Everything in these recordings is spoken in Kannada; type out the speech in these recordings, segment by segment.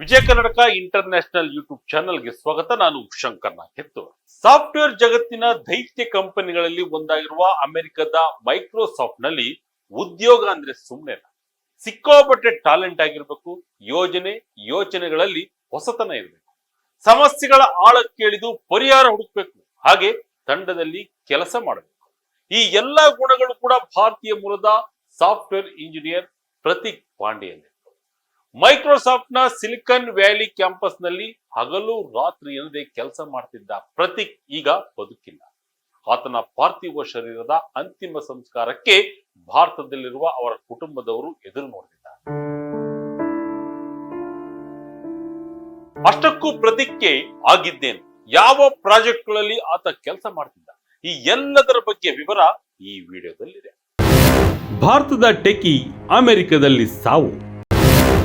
ವಿಜಯ ಕರ್ನಾಟಕ ಇಂಟರ್ನ್ಯಾಷನಲ್ ಯೂಟ್ಯೂಬ್ ಚಾನೆಲ್ಗೆ ಸ್ವಾಗತ. ನಾನು ಶಂಕರ್ ನಾಗೆತ್ತು ಸಾಫ್ಟ್ವೇರ್ ಜಗತ್ತಿನ ದೈತ್ಯ ಕಂಪನಿಗಳಲ್ಲಿ ಒಂದಾಗಿರುವ ಅಮೆರಿಕದ ಮೈಕ್ರೋಸಾಫ್ಟ್ನಲ್ಲಿ ಉದ್ಯೋಗ ಅಂದ್ರೆ ಸುಮ್ಮನೆ ಸಿಕ್ಕಾಪಟ್ಟೆ ಟ್ಯಾಲೆಂಟ್ ಆಗಿರ್ಬೇಕು. ಯೋಜನೆ, ಯೋಚನೆಗಳಲ್ಲಿ ಹೊಸತನ ಇರಬೇಕು. ಸಮಸ್ಯೆಗಳ ಆಳ ಕೇಳಿದು ಪರಿಹಾರ ಹುಡುಕ್ಬೇಕು. ಹಾಗೆ ತಂಡದಲ್ಲಿ ಕೆಲಸ ಮಾಡಬೇಕು. ಈ ಎಲ್ಲಾ ಗುಣಗಳು ಕೂಡ ಭಾರತೀಯ ಮೂಲದ ಸಾಫ್ಟ್ವೇರ್ ಇಂಜಿನಿಯರ್ ಪ್ರತೀಕ್ ಪಾಂಡೆಯಲ್ಲಿ. ಮೈಕ್ರೋಸಾಫ್ಟ್ನ ಸಿಲಿಕಾನ್ ವ್ಯಾಲಿ ಕ್ಯಾಂಪಸ್ನಲ್ಲಿ ಹಗಲು ರಾತ್ರಿ ಎಂದೇ ಕೆಲಸ ಮಾಡ್ತಿದ್ದ ಪ್ರತೀಕ್ ಈಗ ಬದುಕಿಲ್ಲ. ಆತನ ಪಾರ್ಥಿವ ಶರೀರದ ಅಂತಿಮ ಸಂಸ್ಕಾರಕ್ಕೆ ಭಾರತದಲ್ಲಿರುವ ಅವರ ಕುಟುಂಬದವರು ಎದುರು ನೋಡ್ತಿದ್ದಾರೆ. ಅಷ್ಟಕ್ಕೂ ಪ್ರತೀಕ್ಗೆ ಆಗಿದ್ದೇನು? ಯಾವ ಪ್ರಾಜೆಕ್ಟ್ಗಳಲ್ಲಿ ಆತ ಕೆಲಸ ಮಾಡ್ತಿದ್ದ? ಈ ಎಲ್ಲದರ ಬಗ್ಗೆ ವಿವರ ಈ ವಿಡಿಯೋದಲ್ಲಿದೆ. ಭಾರತದ ಟೆಕಿ ಅಮೆರಿಕದಲ್ಲಿ ಸಾವು.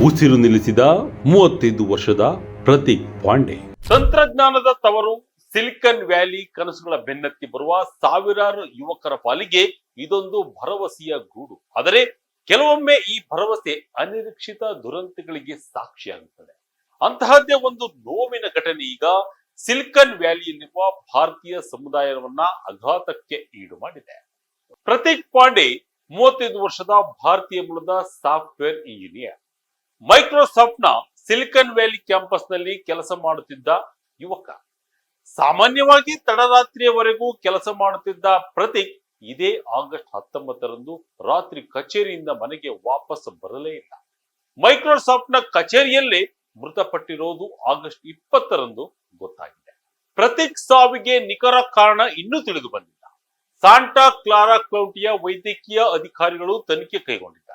ಉಸಿರು ನಿಲ್ಲಿಸಿದ ಮೂವತ್ತೈದು ವರ್ಷದ ಪ್ರತೀಕ್ ಪಾಂಡೆ. ತಂತ್ರಜ್ಞಾನದ ತವರು ಸಿಲಿಕನ್ ವ್ಯಾಲಿ ಕನಸುಗಳ ಬೆನ್ನತ್ತಿ ಬರುವ ಸಾವಿರಾರು ಯುವಕರ ಪಾಲಿಗೆ ಇದೊಂದು ಭರವಸೆಯ ಗೂಡು. ಆದರೆ ಕೆಲವೊಮ್ಮೆ ಈ ಭರವಸೆ ಅನಿರೀಕ್ಷಿತ ದುರಂತಗಳಿಗೆ ಸಾಕ್ಷಿಯಾಗುತ್ತದೆ. ಅಂತಹದ್ದೇ ಒಂದು ನೋವಿನ ಘಟನೆ ಈಗ ಸಿಲಿಕನ್ ವ್ಯಾಲಿಯಲ್ಲಿರುವ ಭಾರತೀಯ ಸಮುದಾಯವನ್ನ ಅಘಾತಕ್ಕೆ ಈಡು ಮಾಡಿದೆ. ಪ್ರತೀಕ್ ಪಾಂಡೆ ಮೂವತ್ತೈದು ವರ್ಷದ ಭಾರತೀಯ ಮೂಲದ ಸಾಫ್ಟ್ವೇರ್ ಇಂಜಿನಿಯರ್. ಮೈಕ್ರೋಸಾಫ್ಟ್ನ ಸಿಲಿಕನ್ ವ್ಯಾಲಿ ಕ್ಯಾಂಪಸ್ನಲ್ಲಿ ಕೆಲಸ ಮಾಡುತ್ತಿದ್ದ ಯುವಕ. ಸಾಮಾನ್ಯವಾಗಿ ತಡರಾತ್ರಿಯವರೆಗೂ ಕೆಲಸ ಮಾಡುತ್ತಿದ್ದ ಪ್ರತೀಕ್ ಇದೇ ಆಗಸ್ಟ್ ಹತ್ತೊಂಬತ್ತರಂದು ರಾತ್ರಿ ಕಚೇರಿಯಿಂದ ಮನೆಗೆ ವಾಪಸ್ ಬರಲೇ ಇಲ್ಲ. ಮೈಕ್ರೋಸಾಫ್ಟ್ನ ಕಚೇರಿಯಲ್ಲೇ ಮೃತಪಟ್ಟಿರೋದು ಆಗಸ್ಟ್ ಇಪ್ಪತ್ತರಂದು ಗೊತ್ತಾಗಿದೆ. ಪ್ರತೀಕ್ ಸಾವಿಗೆ ನಿಖರ ಕಾರಣ ಇನ್ನೂ ತಿಳಿದು ಬಂದಿಲ್ಲ. ಸಾಂಟಾ ಕ್ಲಾರಾ ಕೌಂಟಿಯ ವೈದ್ಯಕೀಯ ಅಧಿಕಾರಿಗಳು ತನಿಖೆ ಕೈಗೊಂಡಿದ್ದಾರೆ.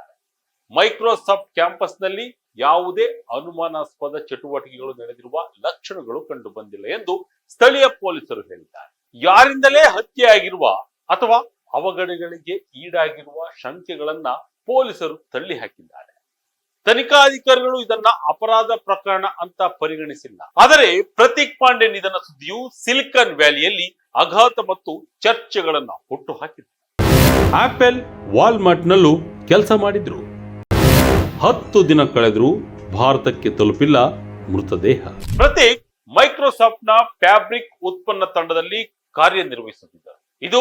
ಮೈಕ್ರೋಸಾಫ್ಟ್ ಕ್ಯಾಂಪಸ್ನಲ್ಲಿ ಯಾವುದೇ ಅನುಮಾನಾಸ್ಪದ ಚಟುವಟಿಕೆಗಳು ನಡೆದಿರುವ ಲಕ್ಷಣಗಳು ಕಂಡು ಬಂದಿಲ್ಲ ಎಂದು ಸ್ಥಳೀಯ ಪೊಲೀಸರು ಹೇಳಿದ್ದಾರೆ. ಯಾರಿಂದಲೇ ಹತ್ಯೆಯಾಗಿರುವ ಅಥವಾ ಅವಘಡಗಳಿಗೆ ಈಡಾಗಿರುವ ಶಂಕೆಗಳನ್ನ ಪೊಲೀಸರು ತಳ್ಳಿ ಹಾಕಿದ್ದಾರೆ. ತನಿಖಾಧಿಕಾರಿಗಳು ಇದನ್ನ ಅಪರಾಧ ಪ್ರಕರಣ ಅಂತ ಪರಿಗಣಿಸಿಲ್ಲ. ಆದರೆ ಪ್ರತೀಕ್ ಪಾಂಡೆ ನಿಧನ ಸುದ್ದಿಯು ಸಿಲಿಕಾನ್ ವ್ಯಾಲಿಯಲ್ಲಿ ಅಘಾತ ಮತ್ತು ಚರ್ಚೆಗಳನ್ನ ಹುಟ್ಟು ಹಾಕಿದೆ. ಆಪಲ್ ವಾಲ್ಮಾರ್ಟ್ನಲ್ಲೂ ಕೆಲಸ ಮಾಡಿದ್ರು. ಹತ್ತು ದಿನ ಕಳೆದರೂ ಭಾರತಕ್ಕೆ ತಲುಪಿಲ್ಲ ಮೃತದೇಹ. ಪ್ರತೀಕ್ ಮೈಕ್ರೋಸಾಫ್ಟ್ನ ಫ್ಯಾಬ್ರಿಕ್ ಉತ್ಪನ್ನ ತಂಡದಲ್ಲಿ ಕಾರ್ಯನಿರ್ವಹಿಸುತ್ತಿದ್ದಾರೆ. ಇದು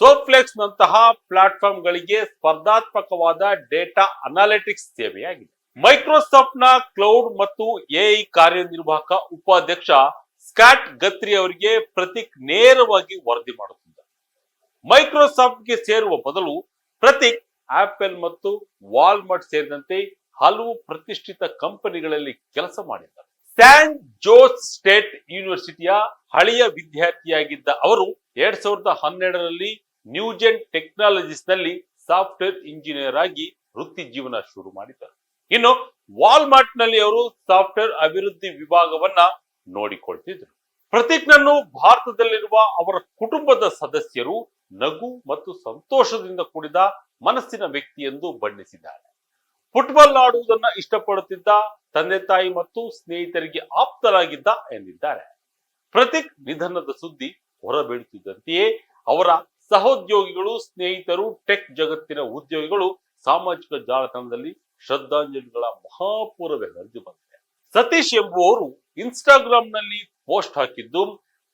ಸೋಫ್ಲೆಕ್ಸ್ ನಂತಹ ಪ್ಲಾಟ್ಫಾರ್ಮ್ ಗಳಿಗೆ ಸ್ಪರ್ಧಾತ್ಮಕವಾದ ಡೇಟಾ ಅನಾಲಿಟಿಕ್ಸ್ ಸೇವೆಯಾಗಿದೆ. ಮೈಕ್ರೋಸಾಫ್ಟ್ನ ಕ್ಲೌಡ್ ಮತ್ತು ಎಐ ಕಾರ್ಯನಿರ್ವಾಹಕ ಉಪಾಧ್ಯಕ್ಷ ಸ್ಕಾಟ್ ಗತ್ರಿ ಅವರಿಗೆ ಪ್ರತೀಕ್ ನೇರವಾಗಿ ವರದಿ ಮಾಡುತ್ತಿದ್ದಾರೆ. ಮೈಕ್ರೋಸಾಫ್ಟ್ಗೆ ಸೇರುವ ಬದಲು ಪ್ರತೀಕ್ ಆಪಲ್ ಮತ್ತು ವಾಲ್ಮಾರ್ಟ್ ಸೇರಿದಂತೆ ಹಲವು ಪ್ರತಿಷ್ಠಿತ ಕಂಪನಿಗಳಲ್ಲಿ ಕೆಲಸ ಮಾಡಿದ್ದಾರೆ. ಸ್ಯಾನ್ ಜೋಸ್ ಸ್ಟೇಟ್ ಯೂನಿವರ್ಸಿಟಿಯ ಹಳೆಯ ವಿದ್ಯಾರ್ಥಿಯಾಗಿದ್ದ ಅವರು ಎರಡ್ ಸಾವಿರದ ಹನ್ನೆರಡರಲ್ಲಿ ನ್ಯೂಜೆನ್ ಟೆಕ್ನಾಲಜೀಸ್ನಲ್ಲಿ ಸಾಫ್ಟ್ವೇರ್ ಇಂಜಿನಿಯರ್ ಆಗಿ ವೃತ್ತಿ ಜೀವನ ಶುರು ಮಾಡಿದ್ದಾರೆ. ಇನ್ನು ವಾಲ್ಮಾರ್ಟ್ನಲ್ಲಿ ಅವರು ಸಾಫ್ಟ್ವೇರ್ ಅಭಿವೃದ್ಧಿ ವಿಭಾಗವನ್ನ ನೋಡಿಕೊಳ್ತಿದ್ರು. ಪ್ರತೀಕ್ನನ್ನು ಭಾರತದಲ್ಲಿರುವ ಅವರ ಕುಟುಂಬದ ಸದಸ್ಯರು ನಗು ಮತ್ತು ಸಂತೋಷದಿಂದ ಕೂಡಿದ ಮನಸ್ಸಿನ ವ್ಯಕ್ತಿ ಎಂದು ಬಣ್ಣಿಸಿದ್ದಾರೆ. ಫುಟ್ಬಾಲ್ ಆಡುವುದನ್ನ ಇಷ್ಟಪಡುತ್ತಿದ್ದ ತಂದೆ ತಾಯಿ ಮತ್ತು ಸ್ನೇಹಿತರಿಗೆ ಆಪ್ತರಾಗಿದ್ದ ಎಂದಿದ್ದಾರೆ. ಪ್ರತೀಕ್ ನಿಧನದ ಸುದ್ದಿ ಹೊರಬೀಳುತ್ತಿದ್ದಂತೆಯೇ ಅವರ ಸಹೋದ್ಯೋಗಿಗಳು, ಸ್ನೇಹಿತರು, ಟೆಕ್ ಜಗತ್ತಿನ ಉದ್ಯೋಗಿಗಳು, ಸಾಮಾಜಿಕ ಜಾಲತಾಣದಲ್ಲಿ ಶ್ರದ್ಧಾಂಜಲಿಗಳ ಮಹಾಪೂರವೇ ಹರಿದು ಬಂದಿದೆ. ಸತೀಶ್ ಎಂಬುವವರು ಇನ್ಸ್ಟಾಗ್ರಾಮ್ನಲ್ಲಿ ಪೋಸ್ಟ್ ಹಾಕಿದ್ದು,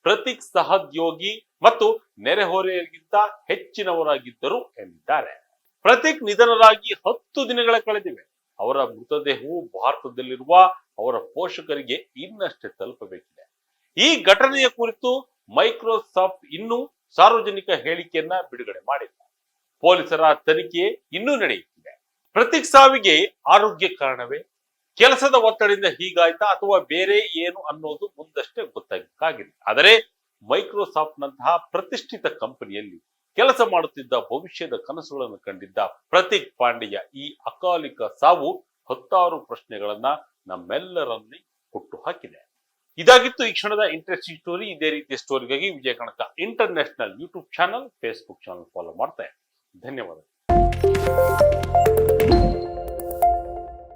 ಪ್ರತೀಕ್ ಸಹೋದ್ಯೋಗಿ ಮತ್ತು ನೆರೆಹೊರೆಯರಿಗಿಂತ ಹೆಚ್ಚಿನವರಾಗಿದ್ದರು ಎಂದಿದ್ದಾರೆ. ಪ್ರತೀಕ್ ನಿಧನರಾಗಿ ಹತ್ತು ದಿನಗಳ ಕಳೆದಿವೆ. ಅವರ ಮೃತದೇಹವು ಭಾರತದಲ್ಲಿರುವ ಅವರ ಪೋಷಕರಿಗೆ ಇನ್ನಷ್ಟೇ ತಲುಪಬೇಕಿದೆ. ಈ ಘಟನೆಯ ಕುರಿತು ಮೈಕ್ರೋಸಾಫ್ಟ್ ಇನ್ನೂ ಸಾರ್ವಜನಿಕ ಹೇಳಿಕೆಯನ್ನ ಬಿಡುಗಡೆ ಮಾಡಿಲ್ಲ. ಪೊಲೀಸರ ತನಿಖೆ ಇನ್ನೂ ನಡೆಯುತ್ತಿದೆ. ಪ್ರತೀಕ್ ಸಾವಿಗೆ ಆರೋಗ್ಯ ಕಾರಣವೇ? ಕೆಲಸದ ಒತ್ತಡದಿಂದ ಹೀಗಾಯ್ತಾ ಅಥವಾ ಬೇರೆ ಏನು ಅನ್ನೋದು ಮುಂದಷ್ಟೇ ಗೊತ್ತಾಗಬೇಕಾಗಿದೆ. ಆದರೆ ಮೈಕ್ರೋಸಾಫ್ಟ್ ನಂತಹ ಪ್ರತಿಷ್ಠಿತ ಕಂಪನಿಯಲ್ಲಿ ಕೆಲಸ ಮಾಡುತ್ತಿದ್ದ ಭವಿಷ್ಯದ ಕನಸುಗಳನ್ನು ಕಂಡಿದ್ದ ಪ್ರತೀಕ್ ಪಾಂಡೆಯ ಈ ಅಕಾಲಿಕ ಸಾವು ಹತ್ತಾರು ಪ್ರಶ್ನೆಗಳನ್ನ ನಮ್ಮೆಲ್ಲರಲ್ಲಿ ಹುಟ್ಟು ಹಾಕಿದೆ ಇದಾಗಿತ್ತು ಈ ಕ್ಷಣದ ಇಂಟ್ರೆಸ್ಟಿಂಗ್ ಸ್ಟೋರಿ. ಇದೇ ರೀತಿಯ ಸ್ಟೋರಿಗಾಗಿ ವಿಜಯ ಕಣಕ international YouTube channel, Facebook channel follow ಮಾಡ್ತಾ ಧನ್ಯವಾದಗಳು. ಧನ್ಯವಾದ